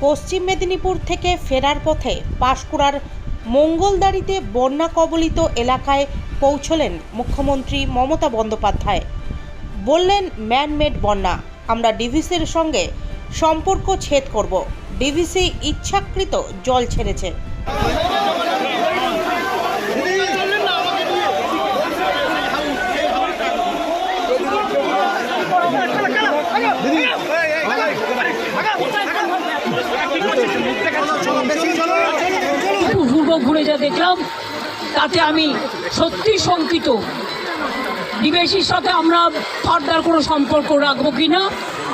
পশ্চিম মেদিনীপুর থেকে ফেরার পথে পাঁশকুড়ার মঙ্গলদারিতে বন্যা কবলিত এলাকায় পৌঁছলেন মুখ্যমন্ত্রী মমতা বন্দ্যোপাধ্যায়। বললেন, ম্যানমেড বন্যা, আমরা ডিভিসির সঙ্গে সম্পর্ক ছেদ করব। ডিভিসি ইচ্ছাকৃত জল ছেড়েছে। পূর্ব ঘুরে যা দেখলাম, তাতে আমি সত্যি শঙ্কিত। বিবেশীর সাথে আমরা ফার্দার কোনো সম্পর্ক রাখব কি না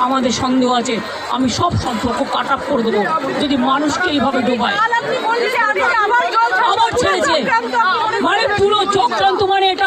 আমাদের সন্দেহ আছে। আমি সব সম্পর্ক কাট আপ করে দেবো। যদি মানুষকে এইভাবে ডোবায় আবার ছেড়েছে মানে পুরো চক্রান্ত মানে এটা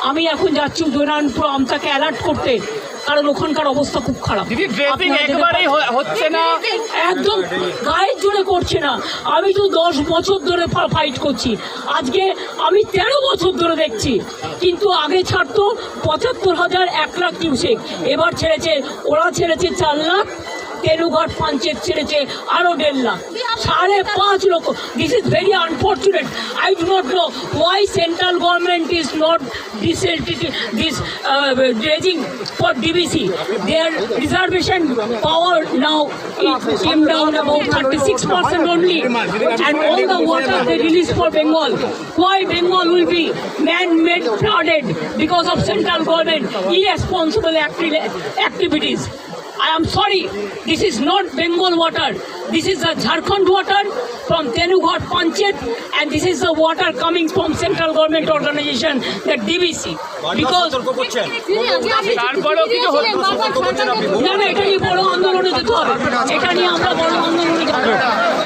আমি এখন যাচ্ছি উদয়নারায়ণপুর আমতাকে অ্যালার্ট করতে। কারণ ওখানকার অবস্থা খুব খারাপ। দিদি ড্রেসিং আপনারা একেবারেই হচ্ছে না। একদম গায়ের জোরে করছে না। আমি তো দশ বছর ধরে ফাইট করছি। আজকে আমি তেরো বছর ধরে দেখছি। কিন্তু আগে ছাড়তো পঁচাত্তর হাজার এক লাখ কিউসেক এবার ছেড়েছে ওরা ছেড়েছে চার লাখ তেলুঘর পঞ্চায়েত ছেড়েছে আরও দেড় লাখ। সাড়ে পাঁচ লক্ষ। This is very unfortunate I do not know why central government is not this this dredging for DBC their reservation power now came down thirty six percent only and all the water for Bengal why Bengal will be man made flooded because of central government irresponsible activities I am sorry, this is not Bengal water. This is the Jharkhand water from Tenughat Panchet and this is the water coming from central government organization, the DBC. Because তারপরেও কিছু হচ্ছে না না এটা নিয়ে বড় আন্দোলনে যেতে হবে এটা নিয়ে আমরা বড় আন্দোলনে যাব